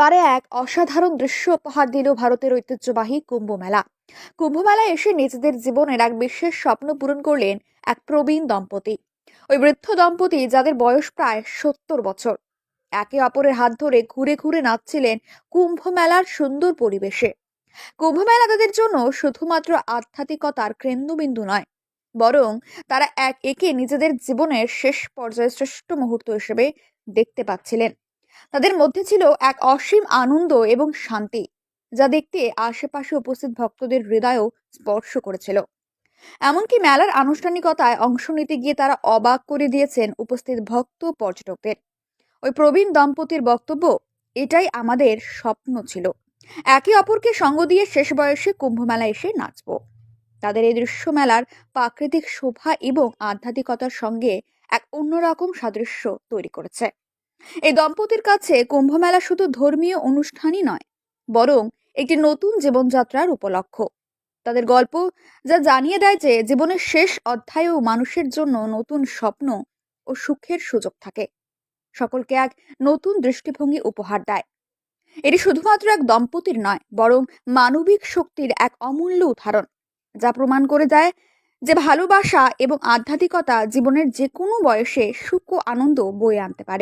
এবারে এক অসাধারণ দৃশ্য উপহার দিল ভারতের ঐতিহ্যবাহী কুম্ভ মেলা কুম্ভ মেলায় এসে নিজেদের জীবনের এক বিশেষ স্বপ্ন পূরণ করলেন এক প্রবীণ দম্পতি। ওই বৃদ্ধ দম্পতি, যাদের বয়স প্রায় সত্তর বছর। একে অপরের হাত ধরে ঘুরে ঘুরে নাচছিলেন কুম্ভ মেলার সুন্দর পরিবেশে। কুম্ভ মেলা তাদের জন্য শুধুমাত্র আধ্যাত্মিকতার কেন্দ্রবিন্দু নয়, বরং তারা এক একে নিজেদের জীবনের শেষ পর্যায়ে শ্রেষ্ঠ মুহূর্ত হিসেবে দেখতে পাচ্ছিলেন। তাদের মধ্যে ছিল এক অসীম আনন্দ এবং শান্তি, যা দেখতে আশেপাশে উপস্থিত ভক্তদের হৃদয়ও স্পর্শ করেছিল। এমনকি মেলার আনুষ্ঠানিকতায় অংশ নিতে গিয়ে তারা অবাক করে দিয়েছেন উপস্থিত ভক্ত পর্যটকদের। ওই প্রবীণ দম্পতির বক্তব্য, এটাই আমাদের স্বপ্ন ছিল। একে অপরকে সঙ্গ দিয়ে শেষ বয়সে কুম্ভ মেলায় এসে নাচব। তাদের এই দৃশ্য মেলার প্রাকৃতিক শোভা এবং আধ্যাত্মিকতার সঙ্গে এক অন্যরকম সাদৃশ্য তৈরি করেছে। এই দম্পতির কাছে কুম্ভমেলা শুধু ধর্মীয় অনুষ্ঠানই নয়, বরং একটি নতুন জীবনযাত্রার উপলক্ষ। তাদের গল্প যা জানিয়ে দেয় যে জীবনের শেষ অধ্যায়েও মানুষের জন্য নতুন স্বপ্ন ও সুখের সুযোগ থাকে। সকলকে এক নতুন দৃষ্টিভঙ্গি উপহার দেয়। এটি শুধুমাত্র এক দম্পতির নয়, বরং মানবিক শক্তির এক অমূল্য উদাহরণ, যা প্রমাণ করে দেয় যে ভালোবাসা এবং আধ্যাত্মিকতা জীবনের যে কোনো বয়সে সুখ ও আনন্দ বয়ে আনতে পারে।